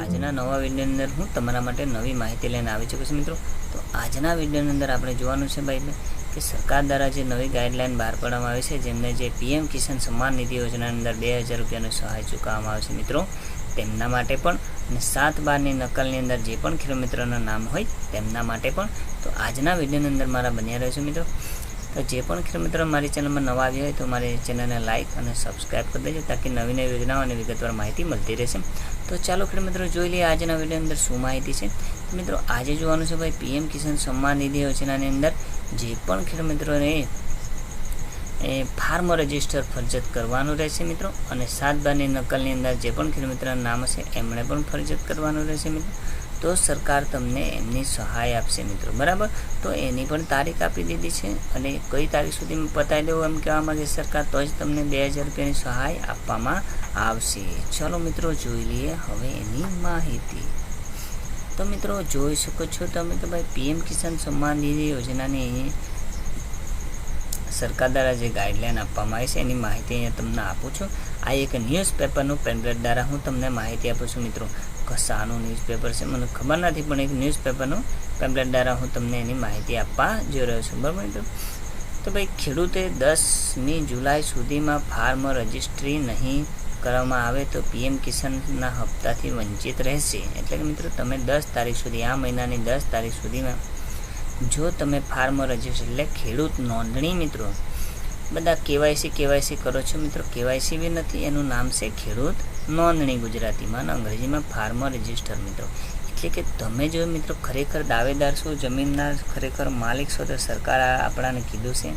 આજના નવા વિડીયોની અંદર હું તમારા માટે નવી માહિતી લઈને આવી ચૂકું છું મિત્રો. તો આજના વિડીયોની અંદર આપણે જોવાનું છે ભાઈ કે સરકાર દ્વારા જે નવી ગાઈડલાઇન બહાર પાડવામાં આવી છે, જેમને જે પીએમ કિસાન સન્માન નિધિ યોજનાની અંદર બે હજાર રૂપિયાની સહાય ચૂકવવામાં આવે છે મિત્રો, તેમના માટે પણ અને સાત બારની નકલની અંદર જે પણ ખેડૂત મિત્રોના નામ હોય તેમના માટે પણ. તો આજના વિડીયોની અંદર મારા બન્યા રહેશે મિત્રો. તો જે પણ ખેડૂત મિત્રો મારી ચેનલમાં નવા આવ્યા હોય તો મારી ચેનલને લાઇક અને સબસ્ક્રાઈબ કરી દેજો તાકી નવી નવી યોજનાઓ અને વિગતવાર માહિતી મળતી રહેશે. તો ચાલો ખેડૂત મિત્રો જોઈ લઈએ આજના વીડિયો અંદર શું માહિતી છે. મિત્રો આજે જોવાનું છે ભાઈ પીએમ કિસાન સન્માન નિધિ યોજનાની અંદર જે પણ ખેડૂત મિત્રોને એ ફાર્મ રજિસ્ટર ફરજિયાત કરવાનું રહેશે મિત્રો અને સાત બારની નકલની અંદર જે પણ ખેડૂત મિત્રોના નામ હશે એમણે પણ ફરજિયાત કરવાનું રહેશે મિત્રો. તો સરકાર તમને એમની સહાય આપશે મિત્રો, બરાબર? તો એની પણ તારીખ આપી દીધી છે અને કઈ તારીખ સુધીમાં પતાવી દેવું એમ કહેવા માંગે સરકાર, તો જ તમને બે હજાર રૂપિયાની સહાય આપવામાં આવશે. ચલો મિત્રો, જોઈ લઈએ હવે એની માહિતી. તો મિત્રો, જોઈ શકો છો તમે કે ભાઈ પીએમ કિસાન સન્માન નિધિ યોજનાની સરકાર દ્વારા જે ગાઈડલાઈન આપવામાં આવી છે, એની માહિતી અહીંયા તમને આપું છું. આ એક ન્યૂઝપેપરનું પેમ્પલેટ દ્વારા હું તમને માહિતી આપું છું મિત્રો. કસાનું ન્યૂઝપેપર છે. મને ખબર નથી, પણ એક ન્યૂઝપેપરનું પેમ્પલેટ દ્વારા હું તમને એની માહિતી આપવા જઈ રહ્યો છું. બરાબર મિત્રો? તો ભાઈ, ખેડૂતે દસમી જુલાઈ સુધીમાં ફાર્મ રજિસ્ટ્રી નહીં કરવામાં આવે તો પીએમ કિસાનના હપ્તાથી વંચિત રહેશે. એટલે કે મિત્રો, તમે દસ તારીખ સુધી, આ મહિનાની દસ તારીખ સુધીમાં જો તમે ફાર્મ રજિસ્ટર એટલે ખેડૂત નોંધણી મિત્રો બધા કેવાયસી કેવાયસી કરો છો મિત્રો. કેવાયસી બી નથી, એનું નામ છે ખેડૂત નોંધણી ગુજરાતીમાં અને અંગ્રેજીમાં ફાર્મ રજિસ્ટર મિત્રો. એટલે કે તમે જો મિત્રો ખરેખર દાવેદાર છો જમીનના ખરેખર માલિક છો, તો સરકાર આપણાને કીધું છે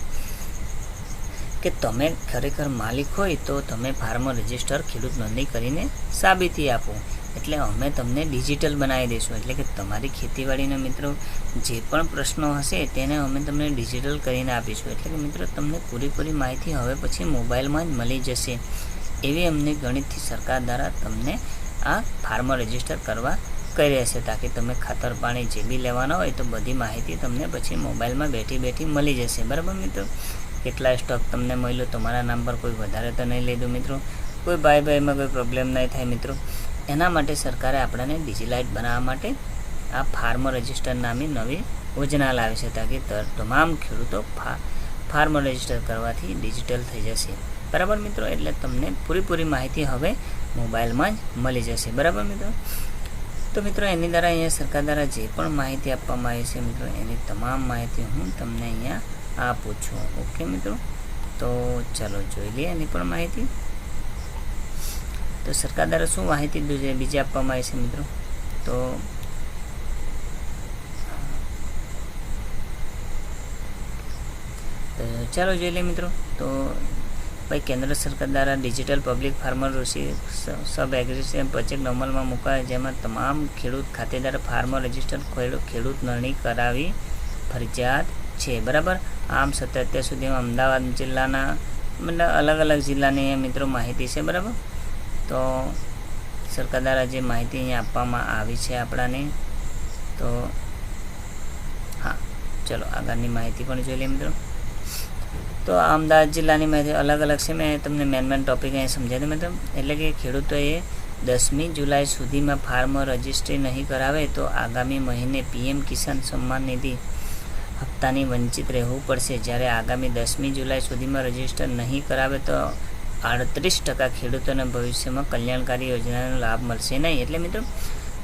કે તમે ખરેખર માલિક હોય તો તમે ફાર્મ રજિસ્ટર ખેડૂત નોંધણી કરીને સાબિતી આપો. એટલે અમે તમને ડિજિટલ બનાવી દઈશું. એટલે કે તમારી ખેતીવાડીના મિત્રો જે પણ પ્રશ્નો હશે તેને અમે તમને ડિજિટલ કરીને આપીશું. એટલે કે મિત્રો તમને પૂરેપૂરી માહિતી હવે પછી મોબાઈલમાં જ મળી જશે. એવી અમને ગણિતથી સરકાર દ્વારા તમને આ ફાર્મ રજિસ્ટર કરવા કહી રહેશે તાકી તમે ખાતર પાણી જે બી લેવાના હોય તો બધી માહિતી તમને પછી મોબાઈલમાં બેઠી બેઠી મળી જશે. બરાબર મિત્રો? કેટલા સ્ટોક તમને મળ્યો? તમારા નામ પર કોઈ વધારે તો નહીં લીધું મિત્રો. કોઈ ભાઈ ભાઈમાં કોઈ પ્રોબ્લેમ નહીં થાય મિત્રો. એના માટે સરકારે આપણને ડિજિલાઇટ બનાવવા માટે આ ફાર્મર રજિસ્ટર નામની નવી યોજના લાવી છે, તાકી તમામ ખેડૂતો ફાર્મર ફાર્મ રજિસ્ટર કરવાથી ડિજિટલ થઈ જશે. બરાબર મિત્રો? એટલે તમને પૂરેપૂરી માહિતી હવે મોબાઈલમાં જ મળી જશે. બરાબર મિત્રો? તો મિત્રો, એની દ્વારા અહીંયા સરકાર દ્વારા જે પણ માહિતી આપવામાં આવી છે મિત્રો, એની તમામ માહિતી હું તમને અહીંયા આપું છું ઓકે મિત્રો? તો ચાલો જોઈ લઈએ એની પણ માહિતી. તો સરકાર દ્વારા શું માહિતી બીજી આપવામાં આવી છે મિત્રો? તો ચાલો જોઈ લઈએ મિત્રો. તો ભાઈ, કેન્દ્ર સરકાર દ્વારા ડિજિટલ પબ્લિક ફાર્મર ઋષિ સબ એગ્રીકલ્ચર પ્રોજેક્ટ અમલમાં મુકાય, જેમાં તમામ ખેડૂત ખાતેદાર ફાર્મર રજિસ્ટર ખેડૂત નોંધણી કરાવી ફરજિયાત છે. બરાબર? આમ સતત અત્યાર સુધીમાં અમદાવાદ જિલ્લાના મતલબ અલગ અલગ જિલ્લાની મિત્રો માહિતી છે, બરાબર? તો સરકાર દ્વારા જે માહિતી અહીંયા આપવામાં આવી છે આપણાને, તો હા, ચલો, આગળની માહિતી પણ જોઈ લઈએ મિત્રો. તો અમદાવાદ જિલ્લાની માહિતી અલગ અલગ છે. મેં તમને મેન મેન ટોપિક અહીંયા સમજાવી દઉં એટલે કે ખેડૂતોએ દસમી જુલાઈ સુધીમાં ફાર્મ રજિસ્ટ્રી નહીં કરાવે તો આગામી મહિને પીએમ કિસાન સન્માન નિધિ હપ્તાની વંચિત રહેવું પડશે. જ્યારે આગામી દસમી જુલાઈ સુધીમાં રજિસ્ટર નહીં કરાવે તો આડત્રીસ ટકા ખેડૂતોને ભવિષ્યમાં કલ્યાણકારી યોજનાનો લાભ મળશે નહીં. એટલે મિત્રો,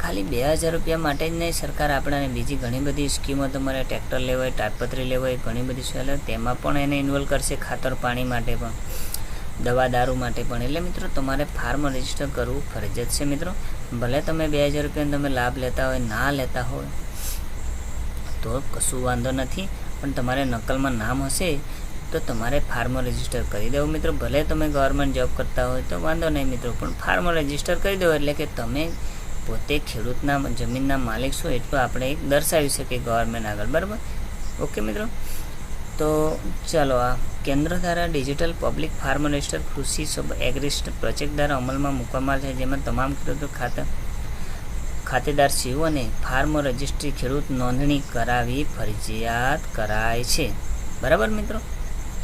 ખાલી બે હજાર રૂપિયા માટે જ નહીં, સરકાર આપણને બીજી ઘણી બધી સ્કીમો તમારે, ટ્રેક્ટર લેવાય, તાડપત્રી લેવો હોય ઘણી બધી સહેલો તેમાં પણ એને ઇન્વોલ્વ કરશે ખાતર, પાણી માટે પણ, દવા, દારૂ માટે પણ. એટલે મિત્રો, તમારે ફાર્મ રજિસ્ટર કરવું ફરજિયાત છે મિત્રો. ભલે તમે બે હજાર રૂપિયાનો તમે લાભ લેતા હોય, ના લેતા હોય, તો કશું વાંધો નથી. પણ તમારે નકલમાં નામ હશે તો તમારે ફાર્મ રજિસ્ટર કરી દેવું. મિત્રો, ભલે તમે ગવર્મેન્ટ જોબ કરતા હોય તો વાંધો નહીં મિત્રો, પણ ફાર્મ રજિસ્ટર કરી દો એટલે કે તમે પોતે ખેડૂતના જમીનના માલિક છો એટલું આપણે દર્શાવી શકીએ ગવર્મેન્ટ આગળ, બરાબર? ઓકે મિત્રો? તો ચાલો, આ કેન્દ્ર દ્વારા ડિજિટલ પબ્લિક ફાર્મ રજિસ્ટર કૃષિ સબ એગ્રીસ્ટ પ્રોજેક્ટ દ્વારા અમલમાં મૂકવામાં આવે છે, જેમાં તમામ ખેડૂતો ખાતા ખાતેદાર સીઓને ફાર્મ રજિસ્ટ્રી ખેડૂત નોંધણી કરાવી ફરજિયાત કરાય છે. બરાબર, મિત્રો?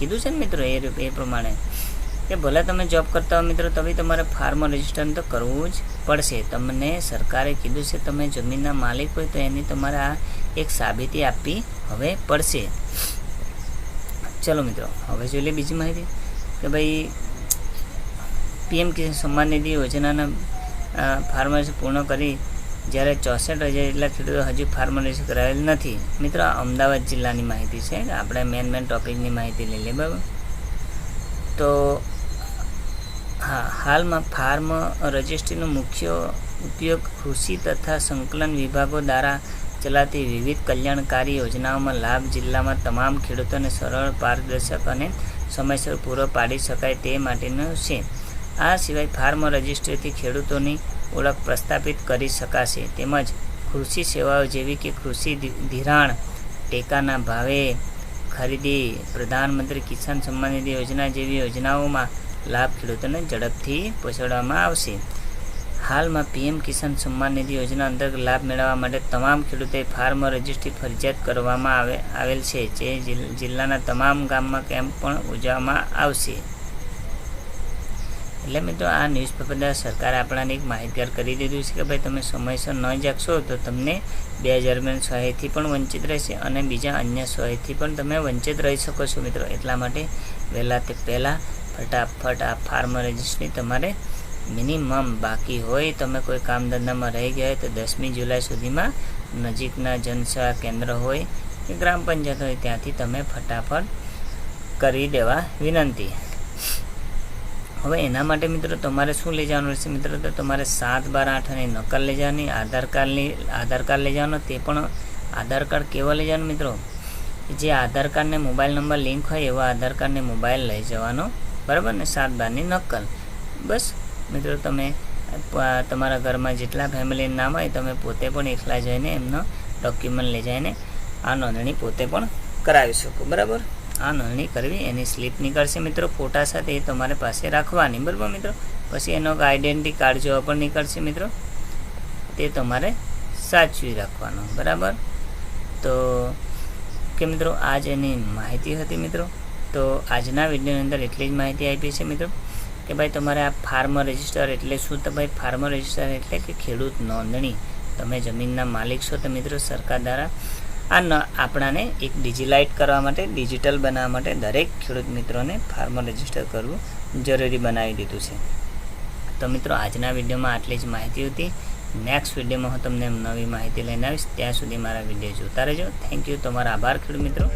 કીધું છે ને મિત્રો એ એ પ્રમાણે કે ભલે તમે જોબ કરતા હો મિત્રો તો તમારે ફાર્મ રજિસ્ટર તો કરવું જ પડશે. તમને સરકારે કીધું છે, તમે જમીનના માલિક હોય તો એની તમારે આ એક સાબિતી આપવી હવે પડશે. ચલો મિત્રો, હવે જોઈ લે બીજી માહિતી કે ભાઈ, પીએમ કિસાન સન્માન નિધિ યોજનાના ફાર્મ પૂર્ણ કરી જ્યારે ચોસઠ હજાર જેટલા ખેડૂતો હજુ ફાર્મર રજિસ્ટર કરાવેલ નથી. મિત્રો અમદાવાદ જિલ્લાની માહિતી છે. આપણે મેન મેન ટોપિકની માહિતી લઈ લઈએ, બરાબર? તો, હા, હાલમાં ફાર્મ રજિસ્ટ્રીનો મુખ્ય ઉપયોગ કૃષિ તથા સંકલન વિભાગો દ્વારા ચલાતી વિવિધ કલ્યાણકારી યોજનાઓમાં લાભ જિલ્લામાં તમામ ખેડૂતોને સરળ પારદર્શક અને સમયસર પૂરો પાડી શકાય તે માટેનો છે. આ સિવાય ફાર્મ રજિસ્ટ્રીથી ખેડૂતોની ઓળખ પ્રસ્થાપિત કરી શકાશે. તેમજ કૃષિ સેવાઓ જેવી કે કૃષિ ધિરાણ, ટેકાના ભાવે ખરીદી, પ્રધાનમંત્રી કિસાન સન્માન નિધિ યોજના જેવી યોજનાઓમાં લાભ ખેડૂતોને ઝડપથી પહોંચાડવામાં આવશે. હાલમાં પીએમ કિસાન સન્માન નિધિ યોજના અંતર્ગત લાભ મેળવવા માટે તમામ ખેડૂતોએ ફાર્મ રજિસ્ટ્રી ફરજિયાત કરવામાં આવે, આવેલ છે. જે જિલ્લાના તમામ ગામમાં કેમ્પ પણ ઉજવવામાં આવશે. એટલે મિત્રો આ ન્યૂઝપેપર દ્વારા સરકારે આપણાને એક માહિતગાર કરી દીધું છે કે ભાઈ તમે સમયસર ન જાગશો તો તમને બે હજાર રૂપિયાની સહાયથી પણ વંચિત રહેશે અને બીજા અન્ય સહાયથી પણ તમે વંચિત રહી શકો છો મિત્રો. એટલા માટે વહેલા તે પહેલાં ફટાફટ આ ફાર્મ રજિસ્ટ્રી તમારે મિનિમમ બાકી હોય, તમે કોઈ કામ ધંધામાં રહી ગયા તો દસમી જુલાઈ સુધીમાં નજીકના જનસેવા કેન્દ્ર હોય કે ગ્રામ પંચાયત હોય, ત્યાંથી તમે ફટાફટ કરી દેવા વિનંતી. હવે એના માટે મિત્રો તમારે શું લઈ જવાનું રહેશે મિત્રો? તો તમારે સાત બાર આઠ અને નકલ લઈ જવાની, આધાર કાર્ડની, આધાર કાર્ડ લઈ જવાનો, તે પણ આધાર કાર્ડ કેવા લઈ જવાનું મિત્રો? જે આધાર કાર્ડને મોબાઈલ નંબર લિંક હોય એવા આધાર કાર્ડને મોબાઈલ લઈ જવાનો, બરાબર? ને સાત બારની નકલ. બસ મિત્રો તમે તમારા ઘરમાં જેટલા ફેમિલી નામ હોય તમે પોતે પણ એકલા જઈને એમનો ડોક્યુમેન્ટ લઈ જઈને આ નોંધણી પોતે પણ કરાવી શકો, બરાબર? આ નોંધણી કરવી, એની સ્લીપ નીકળશે મિત્રો. ફોટા સાથે એ તમારે પાસે રાખવાની, બરાબર મિત્રો? પછી એનો આઈડેન્ટિટી કાર્ડ જેવો પણ નીકળશે મિત્રો. તે તમારે સાચવી રાખવાનો, બરાબર? તો કે મિત્રો, આજ એની માહિતી હતી મિત્રો. તો આજના વિડીયોની અંદર એટલી જ માહિતી આપી છે મિત્રો, કે ભાઈ તમારે આ ફાર્મર રજિસ્ટર એટલે શું? તો ભાઈ ફાર્મર રજિસ્ટર એટલે કે ખેડૂત નોંધણી. તમે જમીનના માલિક છો તો મિત્રો સરકાર દ્વારા આ ન આપણાને એક ડિજિલાઇટ કરવા માટે ડિજિટલ બનાવવા માટે દરેક ખેડૂત મિત્રોને ફાર્મર રજિસ્ટર કરવું જરૂરી બનાવી દીધું છે. તો મિત્રો, આજના વિડીયોમાં આટલી જ માહિતી હતી. નેક્સ્ટ વિડીયોમાં હું તમને નવી માહિતી લઈને આવીશ. ત્યાં સુધી મારા વીડિયો જોતા રહેજો. થેન્ક યુ તમારા આભાર ખેડૂત મિત્રો.